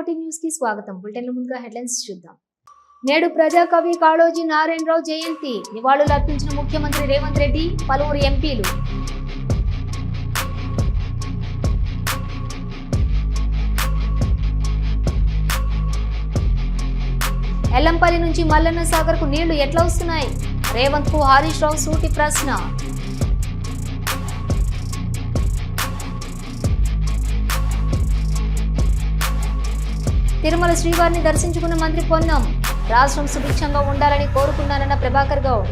కోటి న్యూస్కి స్వాగతం. బులెటిన్ ముందుగా హెడ్లైన్స్ చూద్దాం. నేడు ప్రజాకవి కాళోజీ నారాయణరావు జయంతి. నివాళులు అర్పించిన ముఖ్యమంత్రి రేవంత్ రెడ్డి పలువురు ఎంపీలు. ఎల్లంపల్లి నుంచి మల్లన్న సాగర్కు నీళ్ళు ఎట్లా వస్తున్నాయి? రేవంత్కు హరీష్ రావు సూటి ప్రశ్న. తిరుమల శ్రీవారిని దర్శించుకున్న మంత్రి పొన్నం రాష్ట్రం సుభిక్షంగా ఉండాలని కోరుకున్నారన్న ప్రభాకర్ గౌడ్.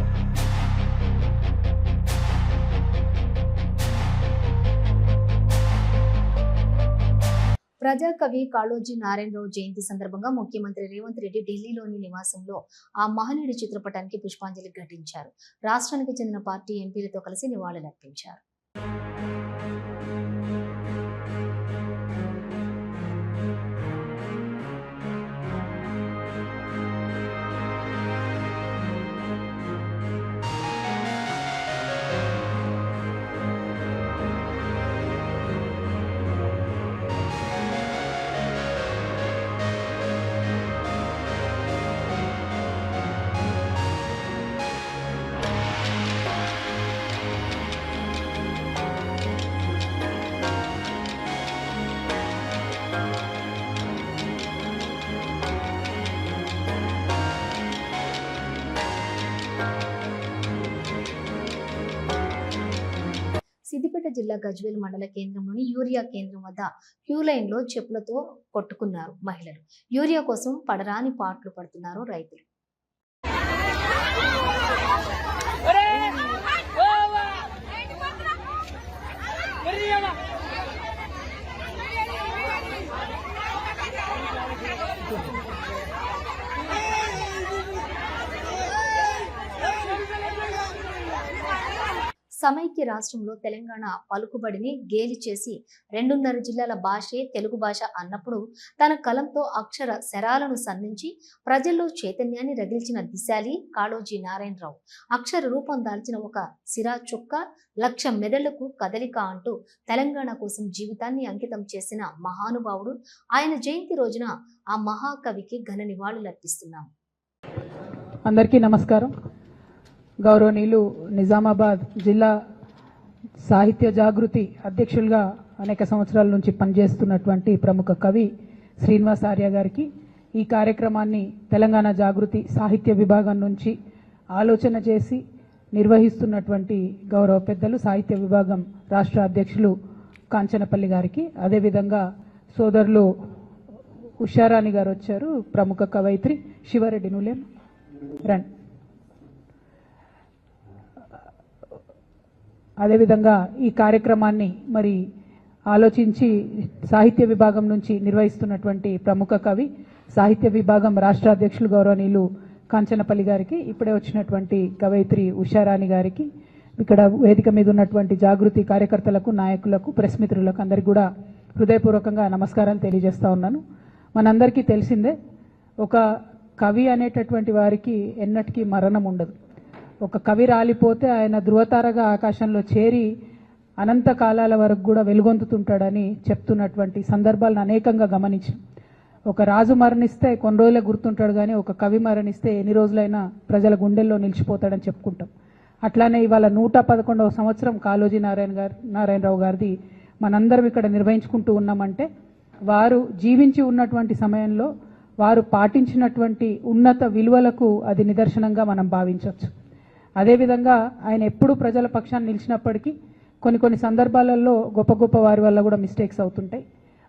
ప్రజాకవి కాళోజీ నారాయణరావు జయంతి సందర్భంగా ముఖ్యమంత్రి రేవంత్ రెడ్డి ఢిల్లీలోని నివాసంలో ఆ మహనీయుడి చిత్రపటానికి పుష్పాంజలి ఘటించారు. రాష్ట్రానికి చెందిన పార్టీ ఎంపీలతో కలిసి నివాళులర్పించారు. జిల్లా గజ్వేల్ మండల కేంద్రంలోని యూరియా కేంద్రం వద్ద క్యూ లైన్లో చెప్పులతో కొట్టుకున్నారు మహిళలు. యూరియా కోసం పడరాని పాటలు పడుతున్నారు రైతులు. సమైక్య రాష్ట్రంలో తెలంగాణ పలుకుబడిని గేలి చేసి రెండున్నర జిల్లాల భాషే తెలుగు భాష అన్నప్పుడు తన కలంతో అక్షర శరాలను సంధించి ప్రజల్లో చైతన్యాన్ని రగిల్చిన దిశాలి కాళోజీ నారాయణరావు. అక్షర రూపం దాల్చిన ఒక సిరా చుక్క లక్ష మెదళ్ళకు కదలిక అంటూ తెలంగాణ కోసం జీవితాన్ని అంకితం చేసిన మహానుభావుడు ఆయన జయంతి రోజున ఆ మహాకవికి ఘన నివాళులర్పిస్తున్నాం అందరికీ నమస్కారం. గౌరవనీయులు నిజామాబాద్ జిల్లా సాహిత్య జాగృతి అధ్యక్షులుగా అనేక సంవత్సరాల నుంచి పనిచేస్తున్నటువంటి ప్రముఖ కవి శ్రీనివాస్ ఆర్య గారికి ఈ కార్యక్రమాన్ని తెలంగాణ జాగృతి సాహిత్య విభాగం నుంచి ఆలోచన చేసి నిర్వహిస్తున్నటువంటి గౌరవ పెద్దలు సాహిత్య విభాగం రాష్ట్ర అధ్యక్షులు కాంచనపల్లి గారికి. అదేవిధంగా సోదరులు ఉషారాణి గారు వచ్చారు ప్రముఖ కవయిత్రి శివారెడ్డి నులేం. రండి. అదేవిధంగా ఈ కార్యక్రమాన్ని మరి ఆలోచించి సాహిత్య విభాగం నుంచి నిర్వహిస్తున్నటువంటి ప్రముఖ కవి సాహిత్య విభాగం రాష్ట్ర అధ్యక్షులు గౌరవనీయులు కాంచనపల్లి గారికి ఇప్పుడే వచ్చినటువంటి కవయిత్రి ఉషారాణి గారికి ఇక్కడ వేదిక మీద ఉన్నటువంటి జాగృతి కార్యకర్తలకు నాయకులకు ప్రెస్ మిత్రులకు అందరికీ కూడా హృదయపూర్వకంగా నమస్కారాలు తెలియజేస్తా ఉన్నాను. మనందరికీ తెలిసిందే ఒక కవి అనేటటువంటి వారికి ఎన్నటికీ మరణం ఉండదు. ఒక కవి రాలిపోతే ఆయన ధృవతారగా ఆకాశంలో చేరి అనంత కాలాల వరకు కూడా వెలుగొందుతుంటాడని చెప్తున్నటువంటి సందర్భాలను అనేకంగా గమనించాం. ఒక రాజు మరణిస్తే కొన్ని రోజులే గుర్తుంటాడు కానీ ఒక కవి మరణిస్తే ఎన్ని రోజులైనా ప్రజల గుండెల్లో నిలిచిపోతాడని చెప్పుకుంటాం. అట్లానే ఇవాళ నూట పదకొండవ సంవత్సరం కాళోజీ నారాయణ గారు నారాయణరావు గారిది మనందరం ఇక్కడ నిర్వహించుకుంటూ ఉన్నామంటే వారు జీవించి ఉన్నటువంటి సమయంలో వారు పాటించినటువంటి ఉన్నత విలువలకు అది నిదర్శనంగా మనం భావించవచ్చు. అదేవిధంగా ఆయన ఎప్పుడూ ప్రజల పక్షాన్ని నిలిచినప్పటికీ కొన్ని కొన్ని సందర్భాలలో గొప్ప గొప్ప వారి వల్ల కూడా మిస్టేక్స్ అవుతుంటాయి.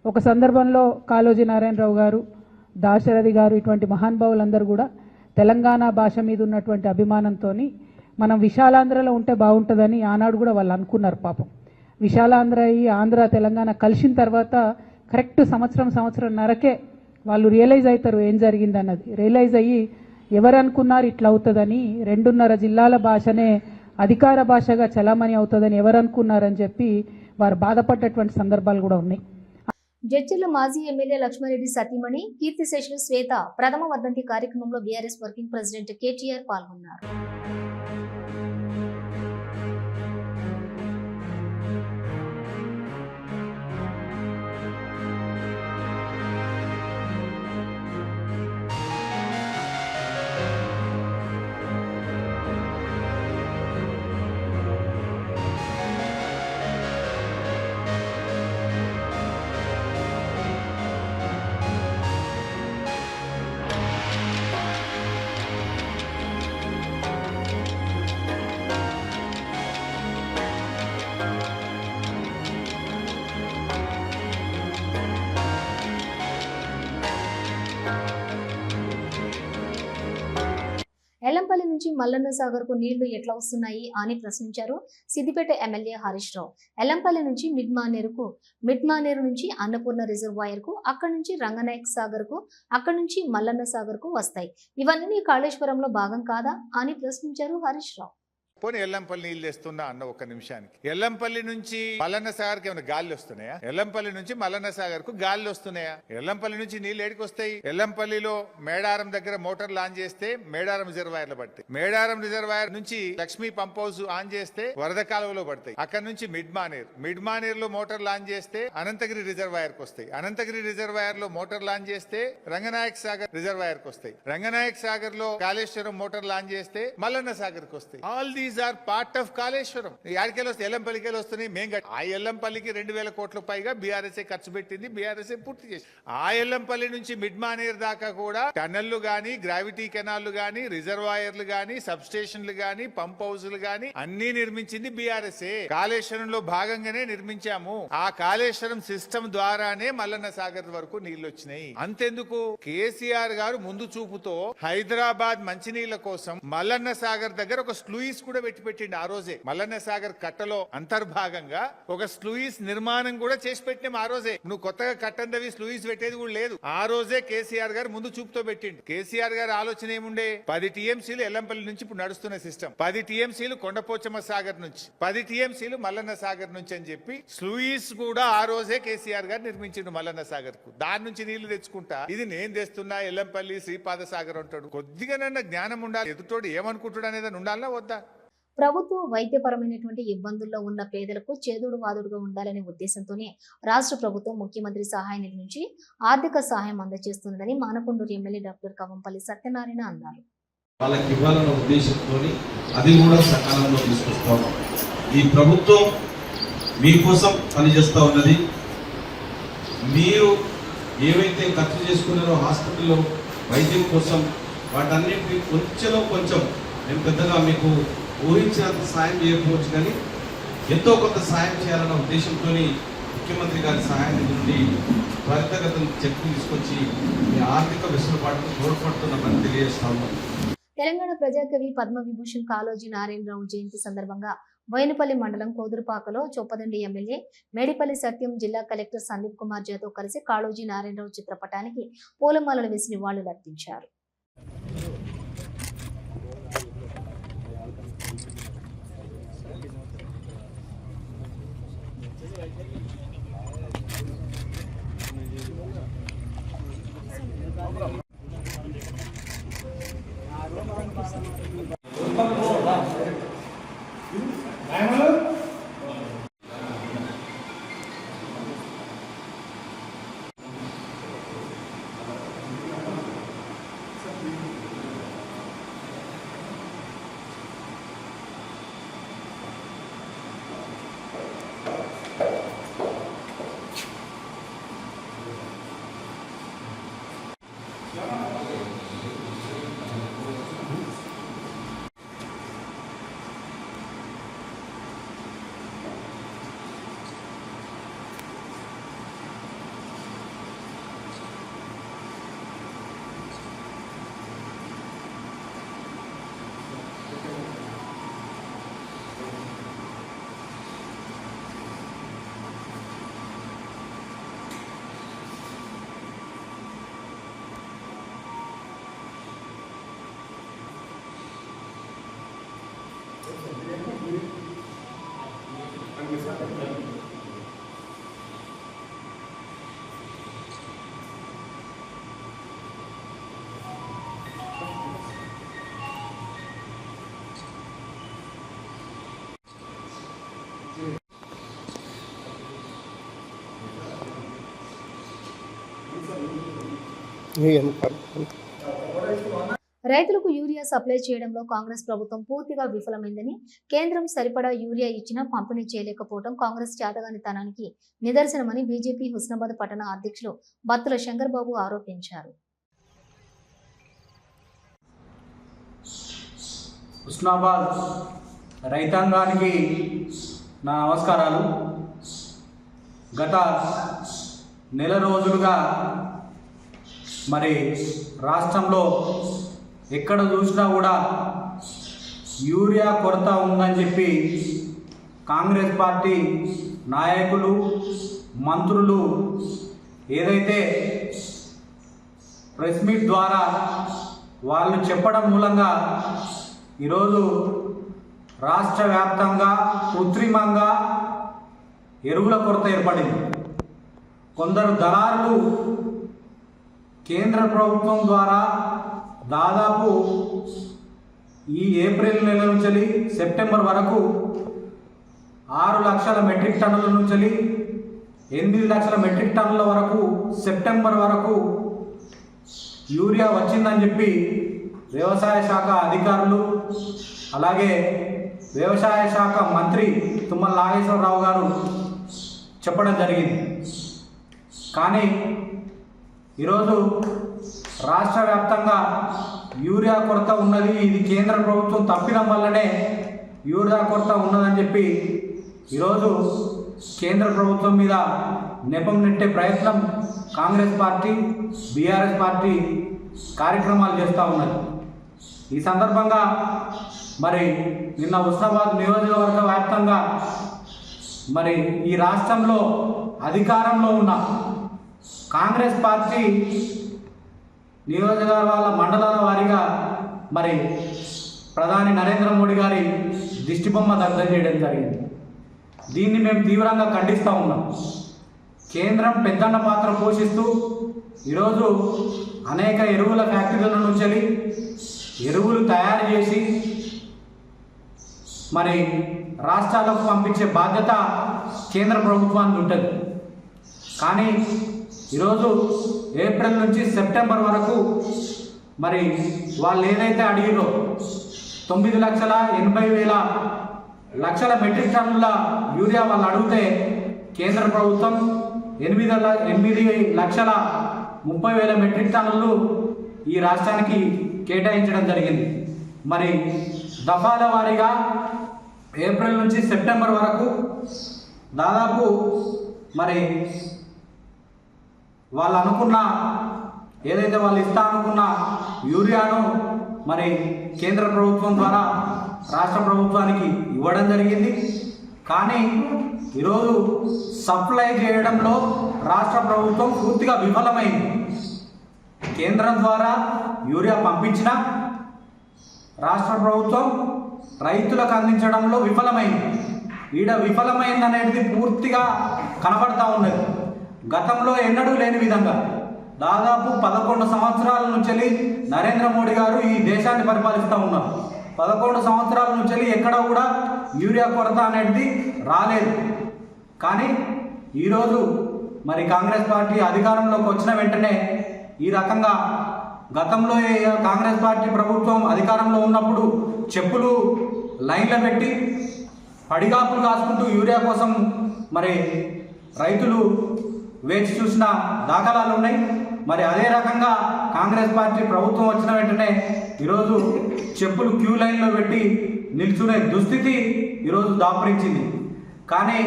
ఒక సందర్భంలో కాళోజీ నారాయణరావు గారు దాశరథి గారు ఇటువంటి మహానుభావులందరూ కూడా తెలంగాణ భాష మీద ఉన్నటువంటి అభిమానంతో మనం విశాలాంధ్రలో ఉంటే బాగుంటుందని ఆనాడు కూడా వాళ్ళు అనుకున్నారు పాపం. విశాలాంధ్ర అయ్యి ఆంధ్ర తెలంగాణ కలిసిన తర్వాత కరెక్ట్ సంవత్సరం సంవత్సరం నరకే వాళ్ళు రియలైజ్ అవుతారు ఏం జరిగిందన్నది. రియలైజ్ అయ్యి ఎవరు అనుకున్నారు ఇట్లా అవుతుందని రెండున్నర జిల్లాల భాషనే అధికార భాషగా చలామణి అవుతుందని ఎవరనుకున్నారని చెప్పి వారు బాధపడ్డటువంటి సందర్భాలు కూడా ఉన్నాయి. జడ్జిల మాజీ ఎమ్మెల్యే లక్ష్మారెడ్డి సతీమణి కీర్తిశేషులు శ్వేత ప్రథమ వర్ధంతి కార్యక్రమంలో బీఆర్ఎస్ వర్కింగ్ ప్రెసిడెంట్ కేటీఆర్ పాల్గొన్నారు. మల్లన్న సాగర్కు నీళ్ళు ఎట్లా వస్తున్నాయి అని ప్రశ్నించారు సిద్దిపేట ఎమ్మెల్యే హరీష్ రావు. ఎల్లంపల్లి నుంచి మిడ్మానేరుకు మిడ్మానేరు నుంచి అన్నపూర్ణ రిజర్వాయర్కు అక్కడి నుంచి రంగనాయక్ సాగర్కు అక్కడి నుంచి మల్లన్న సాగర్కు వస్తాయి. ఇవన్నీ కాళేశ్వరంలో భాగం కాదా అని ప్రశ్నించారు హరీష్ రావు. పోనీ ఎల్లంపల్లి నీళ్ళు తెస్తున్నా అన్న ఒక్క నిమిషానికి. ఎల్లంపల్లి నుంచి మల్లన్నసాగర్కి ఏమైనా గాలి వస్తున్నాయా? ఎల్లంపల్లి నుంచి మల్లన్న సాగర్కు గాలి వస్తున్నాయా? ఎల్లంపల్లి నుంచి నీళ్ళు ఏడికి వస్తాయి? ఎల్లంపల్లిలో మేడారం దగ్గర మోటార్ లాంచ్ చేస్తే మేడారం రిజర్వాయర్లు పడతాయి. మేడారం రిజర్వాయర్ నుంచి లక్ష్మీ పంప్ హౌస్ ఆన్ చేస్తే వరద కాలువలో పడతాయి. అక్కడ నుంచి మిడ్ మానేర్లో మోటార్ లాంచ్ చేస్తే అనంతగిరి రిజర్వాయర్కు వస్తాయి. అనంతగిరి రిజర్వాయర్లో మోటార్ లాంచ్ చేస్తే రంగనాయక్ సాగర్ రిజర్వాయర్కు వస్తాయి. రంగనాయక్ సాగర్లో కాళేశ్వరం మోటార్ లాంచ్ చేస్తే మల్లన్న సాగర్కు వస్తాయి. All these are part of Kaleshwaram యాడికెళ్ళి వస్తే ఎల్లంపల్లికి వస్తున్నాయి మేం ఆ ఎల్లంపల్లికి రెండు వేల కోట్ల పైగా బీఆర్ఎస్ఏ ఖర్చు పెట్టింది బీఆర్ఎస్ఏ పూర్తి చేసి ఆ ఎల్లంపల్లి నుంచి మిడ్ మానేర్ దాకా కూడా టన్నెల్లు గాని గ్రావిటీ కెనాల్లు గాని రిజర్వాయర్లు గాని సబ్ స్టేషన్లు గాని పంప్ హౌస్లు గాని అన్ని నిర్మించింది బీఆర్ఎస్ఏ. కాళేశ్వరంలో భాగంగానే నిర్మించాము. ఆ కాళేశ్వరం సిస్టమ్ ద్వారానే మల్లన్న సాగర్ వరకు నీళ్ళు వచ్చినాయి. అంతెందుకు? కేసీఆర్ గారు ముందు చూపుతో హైదరాబాద్ మంచినీళ్ళ కోసం మల్లన్న సాగర్ దగ్గర ఒక స్లూయిస్ కూడా పెట్టి పెట్టిండు ఆ రోజే. మల్లన్న సాగర్ కట్టలో అంతర్భాగంగా ఒక స్లూయిస్ నిర్మాణం కూడా చేసి పెట్టినాం ఆ రోజే. నువ్వు కొత్తగా కట్టందవి స్లూయిస్ పెట్టేది కూడా లేదు. ఆ రోజే కేసీఆర్ గారు ముందు చూపుతో పెట్టిండు. కేసీఆర్ గారి ఆలోచన ఏముండే? పది టీఎంసీలు ఎల్లంపల్లి నుంచి ఇప్పుడు నడుస్తున్న సిస్టమ్ పది టీఎంసీలు కొండపోచమ్మ సాగర్ నుంచి. పది టీఎంసీలు మల్లన్న సాగర్ నుంచి అని చెప్పి స్లూయిస్ కూడా ఆ రోజే కేసీఆర్ గారు నిర్మించిండు మల్లన్న సాగర్కు దాని నుంచి నీళ్ళు తెచ్చుకుంటా. ఇది నేను తెస్తున్నా ఎల్లంపల్లి శ్రీపాద సాగర్ అంటాడు కొద్దిగానన్నా జ్ఞానం ఉండాలి. ఎదుటోడు ఏమనుకుంటాడు అనేది ఉండాలన్నా వద్దా? ప్రభుత్వ వైద్యపరమైనటువంటి ఇబ్బందుల్లో ఉన్న పేదలకు చేదుడు వాదుడుగా ఉండాలనే ఉద్దేశంతోనే రాష్ట్ర ప్రభుత్వం ముఖ్యమంత్రి సహాయ నిధి నుంచి ఆర్థిక సహాయం అందజేస్తున్నదని మానకొండూరు ఎమ్మెల్యే డాక్టర్ కవంపల్లి సత్యనారాయణ అన్నారు. వాళ్ళకి ఇవ్వాలన్న ఉద్దేశంతో అది కూడా సకాలంలో తీసుకొస్తాం ఈ ప్రభుత్వం మీకోసం పనిచేస్తూ ఉన్నది. మీరు ఏవైతే ఖర్చు చేసుకున్నారో హాస్పిటల్లో వైద్యం కోసం వాటన్నిటిని కొంచెంలో కొంచెం మేము పెద్దగా మీకు ఊహించినంత సాయం చేయకపోవచ్చు కానీ ఎంతో కొంత సాయం చేయాలన్న ఉద్దేశంతో ముఖ్యమంత్రి గారి సహాయం నిధి నుండి త్వరితగతిన చెక్ తీసుకొచ్చి మీ ఆర్థిక వెసులుబాటుకు తోడ్పడుతున్నామని తెలియజేస్తాము తెలంగాణ ప్రజాకవి పద్మవిభూషణ్ కాళోజీ నారాయణరావు జయంతి సందర్భంగా బోయినపల్లి మండలం కోదురుపాకలో చొప్పదండి ఎమ్మెల్యే మేడిపల్లి సత్యం జిల్లా కలెక్టర్ సందీప్ కుమార్ జాతో కలిసి కాళోజీ నారాయణరావు చిత్రపటానికి పూలమాలలు వేసి నివాళులర్పించారు. I రైతులకు యూరియా సప్లై చేయడంలో కాంగ్రెస్ ప్రభుత్వం పూర్తిగా విఫలమైందని కేంద్రం సరిపడా యూరియా ఇచ్చినా పంపిణీ చేయలేకపోవడం కాంగ్రెస్ చేతగానితనానికి నిదర్శనమని బీజేపీ హుస్నాబాద్ పట్టణ అధ్యక్షులు బత్తుల శంకర్బాబు ఆరోపించారు. హుస్నాబాద్ రైతాంగానికి నా నమస్కారాలు. గత నెల రోజులుగా మరి రాష్ట్రంలో ఎక్కడ చూసినా కూడా యూరియా కొరత ఉందని చెప్పి కాంగ్రెస్ పార్టీ నాయకులు మంత్రులు ఏదైతే ప్రెస్ మీట్ ద్వారా వాళ్ళు చెప్పడం మూలంగా ఈరోజు రాష్ట్ర వ్యాప్తంగా కృత్రిమంగా ఎరువుల కొరత ఏర్పడింది. కొందరు దళారులు కేంద్ర ప్రభుత్వం ద్వారా దాదాపు ఈ ఏప్రిల్ నెల నుంచి సెప్టెంబర్ వరకు ఆరు లక్షల మెట్రిక్ టన్నుల నుంచి ఎనిమిది లక్షల మెట్రిక్ టన్నుల వరకు సెప్టెంబర్ వరకు యూరియా వచ్చిందని చెప్పి వ్యవసాయ శాఖ అధికారులు అలాగే వ్యవసాయ శాఖ మంత్రి తుమ్మల నాగేశ్వరరావు గారు చెప్పడం జరిగింది. కానీ ఈరోజు రాష్ట్ర వ్యాప్తంగా యూరియా కొరత ఉన్నది. ఇది కేంద్ర ప్రభుత్వం తప్పిన వల్లనే యూరియా కొరత ఉన్నదని చెప్పి ఈరోజు కేంద్ర ప్రభుత్వం మీద నెపం నెట్టే ప్రయత్నం కాంగ్రెస్ పార్టీ బీఆర్ఎస్ పార్టీ కార్యక్రమాలు చేస్తూ ఉన్నది. ఈ సందర్భంగా మరి నిన్న ఉస్నాబాద్ నియోజకవర్గ వ్యాప్తంగా మరి ఈ రాష్ట్రంలో అధికారంలో ఉన్న కాంగ్రెస్ పార్టీ నియోజకవర్గాల మండలాల వారీగా మరి ప్రధాని నరేంద్ర మోడీ గారి దిష్టిబొమ్మ దగ్ధం చేయడం జరిగింది. దీన్ని మేము తీవ్రంగా ఖండిస్తూ ఉన్నాం. కేంద్రం పెద్దన్న పాత్ర పోషిస్తూ ఈరోజు అనేక ఎరువుల ఫ్యాక్టరీల నుంచి ఎరువులు తయారు చేసి మరి రాష్ట్రాలకు పంపించే బాధ్యత కేంద్ర ప్రభుత్వానికి ఉంటుంది. కానీ ఈరోజు ఏప్రిల్ నుంచి సెప్టెంబర్ వరకు మరి వాళ్ళు ఏదైతే అడిగిరో తొమ్మిది లక్షల ఎనభై వేల లక్షల మెట్రిక్ టన్నుల యూరియా వాళ్ళు అడిగితే కేంద్ర ప్రభుత్వం ఎనిమిది ఎనిమిది లక్షల ముప్పై వేల మెట్రిక్ టన్నులు ఈ రాష్ట్రానికి కేటాయించడం జరిగింది. మరి దఫాల వారీగా ఏప్రిల్ నుంచి సెప్టెంబర్ వరకు దాదాపు మరి వాళ్ళు అనుకున్న ఏదైతే వాళ్ళు ఇస్తా అనుకున్న యూరియాను మరి కేంద్ర ప్రభుత్వం ద్వారా రాష్ట్ర ప్రభుత్వానికి ఇవ్వడం జరిగింది. కానీ ఈరోజు సప్లై చేయడంలో రాష్ట్ర ప్రభుత్వం పూర్తిగా విఫలమైంది. కేంద్రం ద్వారా యూరియా పంపించిన రాష్ట్ర ప్రభుత్వం రైతులకు అందించడంలో విఫలమైంది. ఈడ విఫలమైంది అనేది పూర్తిగా కనబడతా ఉన్నది. గతంలో ఎన్నడూ లేని విధంగా దాదాపు పదకొండు సంవత్సరాల నుంచి నరేంద్ర మోడీ గారు ఈ దేశాన్ని పరిపాలిస్తూ ఉన్నారు. పదకొండు సంవత్సరాల నుంచి ఎక్కడ కూడా యూరియా కొరత అనేది రాలేదు. కానీ ఈరోజు మరి కాంగ్రెస్ పార్టీ అధికారంలోకి వచ్చిన వెంటనే ఈ రకంగా గతంలో కాంగ్రెస్ పార్టీ ప్రభుత్వం అధికారంలో ఉన్నప్పుడు చెప్పులు లైన్లో పెట్టి పడిగాపులు కాసుకుంటూ యూరియా కోసం మరి రైతులు వేచి చూసిన దాఖలాలు ఉన్నాయి. మరి అదే రకంగా కాంగ్రెస్ పార్టీ ప్రభుత్వం వచ్చిన వెంటనే ఈరోజు చెప్పులు క్యూ లైన్లో పెట్టి నిల్చునే దుస్థితి ఈరోజు దాపురించింది. కానీ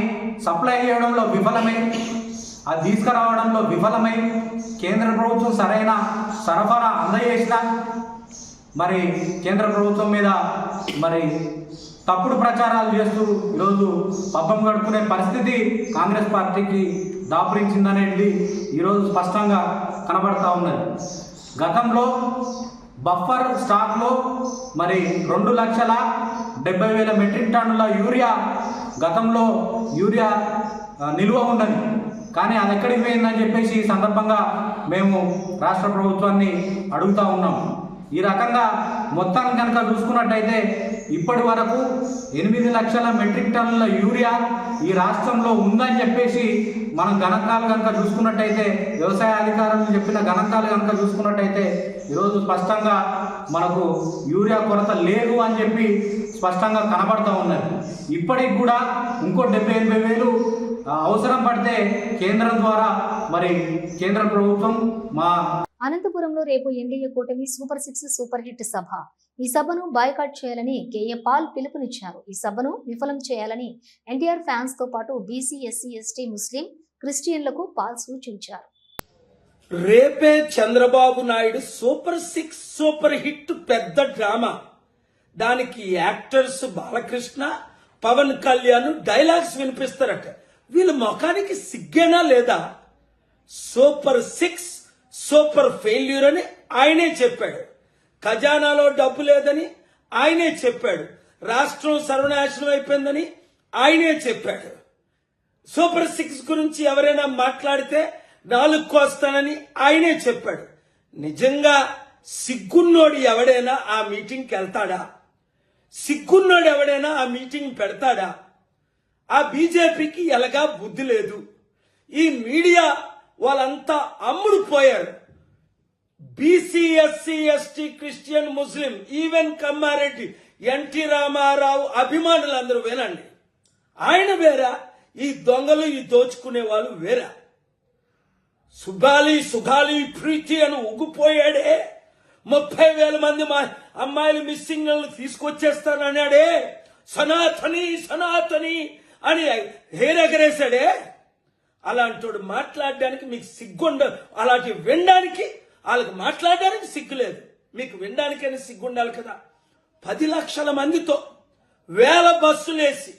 సప్లై చేయడంలో విఫలమై అది తీసుకురావడంలో విఫలమై కేంద్ర ప్రభుత్వం సరైన సరఫరా అందజేసిన మరి కేంద్ర ప్రభుత్వం మీద మరి తప్పుడు ప్రచారాలు చేస్తూ ఈరోజు పబ్బం గడుపుకునే పరిస్థితి కాంగ్రెస్ పార్టీకి దాపురించిందనేది ఈరోజు స్పష్టంగా కనబడతా ఉన్నది. గతంలో బఫర్ స్టాక్లో మరి రెండు లక్షల డెబ్బై వేల మెట్రిక్ టన్నుల యూరియా గతంలో యూరియా నిల్వ ఉన్నది కానీ అది ఎక్కడికి పోయిందని చెప్పేసి ఈ సందర్భంగా మేము రాష్ట్ర ప్రభుత్వాన్ని అడుగుతా ఉన్నాం. ఈ రకంగా మొత్తాన్ని కనుక చూసుకున్నట్టయితే ఇప్పటి వరకు ఎనిమిది లక్షల మెట్రిక్ టన్నుల యూరియా ఈ రాష్ట్రంలో ఉందని చెప్పేసి మనం గణాంకాలు కనుక చూసుకున్నట్టయితే వ్యవసాయ అధికారులు చెప్పిన గణాంకాలు కనుక చూసుకున్నట్టయితే ఈరోజు స్పష్టంగా మనకు యూరియా కొరత లేదు అని చెప్పి స్పష్టంగా కనబడుతూ ఉన్నది. ఇప్పటికి కూడా ఇంకో డెబ్బై ఎనభై వేలు అవసరం పడితే కేంద్రం ద్వారా మరి కేంద్ర ప్రభుత్వం మా అనంతపురంలో రేపు ఎన్డీఏ కూటమి సూపర్ సిక్స్ సూపర్ హిట్ సభ. ఈ సభను బాయ్కాట్ చేయాలని కేఏ పాల్ పిలుపునిచ్చారు. ఈ సభను విఫలం చేయాలని ఎన్టీఆర్ ఫ్యాన్స్తో పాటు బీసీ ఎస్సీ ఎస్టీ ముస్లిం క్రిస్టియన్లకు పాల్ సూచించారు. రేపే Chandrababu Naidu super six super hit పెద్ద డ్రామా. దానికి యాక్టర్స్ బాలకృష్ణ పవన్ కళ్యాణ్ డైలాగ్స్ వినిపిస్తారట. వీళ్ళ ముఖానికి సిగ్గేనా లేదా? సూపర్ సిక్స్ సూపర్ ఫెయిల్యూర్ అని ఆయనే చెప్పాడు. ఖజానాలో డబ్బు లేదని ఆయనే చెప్పాడు. రాష్ట్రం సర్వనాశనం అయిపోయిందని ఆయనే చెప్పాడు. సూపర్ సిక్స్ గురించి ఎవరైనా మాట్లాడితే నాలుగు కోస్తానని ఆయనే చెప్పాడు. నిజంగా సిగ్గున్నోడు ఎవడైనా ఆ మీటింగ్కి వెళ్తాడా? సిగ్గున్నోడు ఎవడైనా ఆ మీటింగ్ పెడతాడా? ఆ బీజేపీకి ఎలాగా బుద్ధి లేదు. ఈ మీడియా వాళ్ళంతా అమ్ముడు పోయారు BC SC ST Christian Muslim even Kammareddy NT Ramarao అభిమానులు అందరూ వినండి ఆయన వేరా ఈ దొంగలు ఈ దోచుకునే వాళ్ళు వేరా? సుగాలి సుగాలి ప్రీతి అని ఉగ్గిపోయాడే. ముప్పై వేల మంది మా అమ్మాయిలు మిస్సింగ్ తీసుకొచ్చేస్తానన్నాడే. సనాతని సనాతని అని హేరెగరేశాడే. అలాంటోడు మాట్లాడడానికి మీకు సిగ్గుండ అలాంటి వినడానికి వాళ్ళకి మాట్లాడడానికి సిగ్గు లేదు. మీకు వినడానికైనా సిగ్గుండాలి కదా. పది లక్షల మందితో వేల బస్సులు వేసి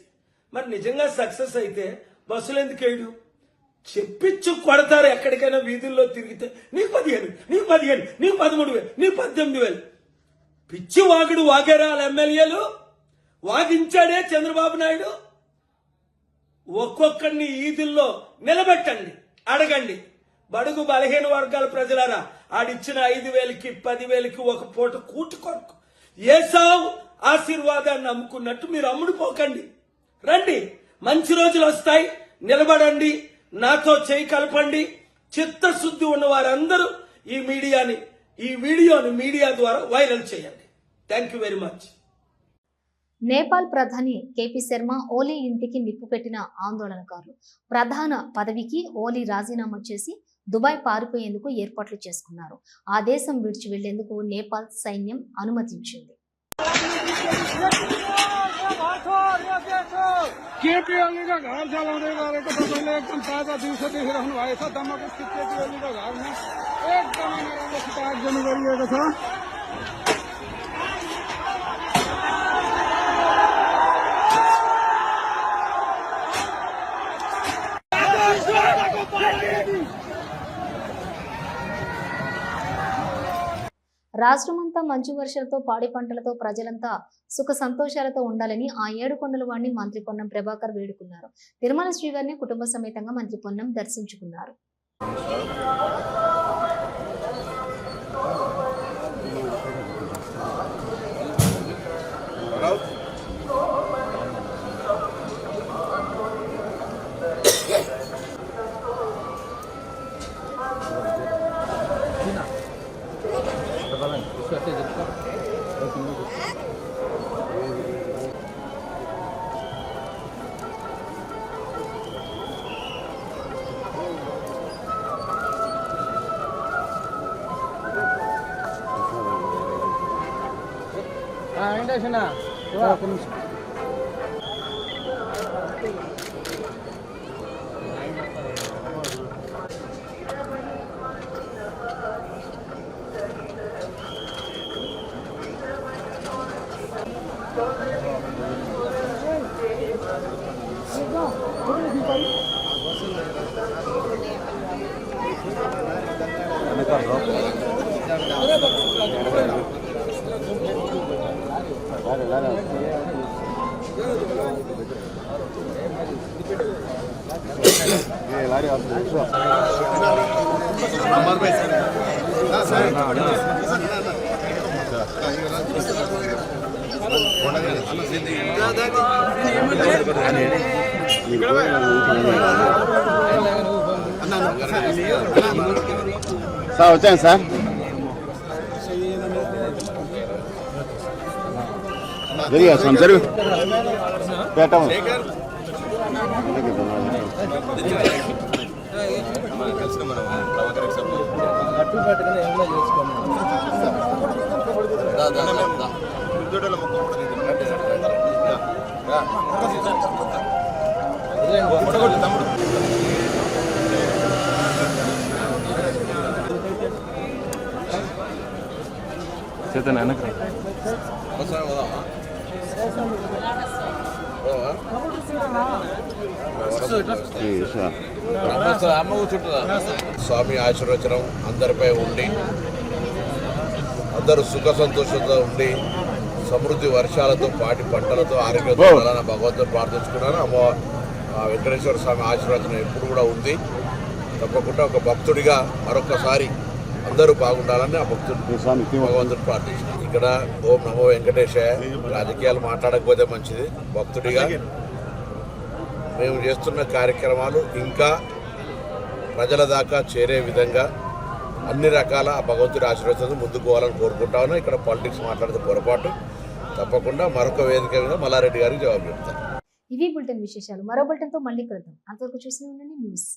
మరి నిజంగా సక్సెస్ అయితే బస్సులు ఎందుకు వేయడు? చెప్పించు కొడతారు ఎక్కడికైనా వీధుల్లో తిరిగితే నీకు పదిహేను నీకు పదిహేను నీకు పదమూడు వేలు నీకు పద్దెనిమిది వేలు. పిచ్చి వాగుడు వాగారా వాళ్ళ ఎమ్మెల్యేలు వాగించాడే చంద్రబాబు నాయుడు. ఒక్కొక్కడిని ఈదుల్లో నిలబెట్టండి అడగండి. బడుగు బలహీన వర్గాల ప్రజలారా ఆడిచ్చిన ఐదు వేలకి పదివేలకి ఒక పూట కూటు కొరకు ఏసావు ఆశీర్వాదాన్ని అమ్ముకున్నట్టు మీరు అమ్ముడుపోకండి రండి మంచి రోజులు వస్తాయి నిలబడండి నాతో చేయి కలపండి. చిత్తశుద్ధి ఉన్న వారందరూ ఈ మీడియాని ఈ వీడియోని మీడియా ద్వారా వైరల్ చేయండి. Thank you very much Nepal ప్రధాని కేపీ శర్మ ఓలీ ఇంటికి నిప్పు పెట్టిన ఆందోళనకారులు. ప్రధాన పదవికి ఓలీ రాజీనామా చేసి దుబాయ్ పారిపోయేందుకు ఏర్పాట్లు చేసుకున్నారు. ఆ దేశం విడిచి వెళ్ళేందుకు నేపాల్ సైన్యం అనుమతించింది. केपी రాష్ట్రమంతా మంచు వర్షాలతో పాడి పంటలతో ప్రజలంతా సుఖ సంతోషాలతో ఉండాలని ఆ ఏడు కొండల వాడిని మంత్రి పొన్నం ప్రభాకర్ వేడుకున్నారు. తిరుమల శ్రీవారిని కుటుంబ సమేతంగా మంత్రి పొన్నం దర్శించుకున్నారు. Ah, ainda, Jana? Eu, eu, sir వచ్చాను సార్. జరిగా సార్. జరుగు. పెట్టాము చేతన వెనక స్వామి ఆశీర్వచనం అందరిపై ఉండి అందరూ సుఖ సంతోషంతో ఉండి సమృద్ధి వర్షాలతో పాటి పంటలతో ఆరోగ్యంతో ఉండాలని భగవంతుని ప్రార్థించుకున్నాను. అమ్మ వెంకటేశ్వర స్వామి ఆశీర్వచనం ఎప్పుడు కూడా ఉంది. తప్పకుండా ఒక భక్తుడిగా మరొకసారి అందరూ బాగుండాలని ఆ భక్తుడు భగవంతుడు ప్రార్థించాను ఇక్కడ ఓం నమో వెంకటేశాయ రాజకీయాలు మాట్లాడకపోతే మంచిది. భక్తుడిగా మేము చేస్తున్న కార్యక్రమాలు ఇంకా ప్రజల దాకా చేరే విధంగా అన్ని రకాల ఆ భగవంతుడి ఆశీర్వచనం ముందుకు పోవాలని కోరుకుంటా ఉన్నాం. ఇక్కడ పాలిటిక్స్ మాట్లాడితే పొరపాటు. తప్పకుండా మరొక వేదిక మీద మల్లారెడ్డి గారికి జవాబు చెప్తాను. ఇవి బులెటిన్ విశేషాలు. మరో బులెటిన్తో మళ్ళీ కలుద్దాం. అంతవరకు చూసి ఉండండి. న్యూస్.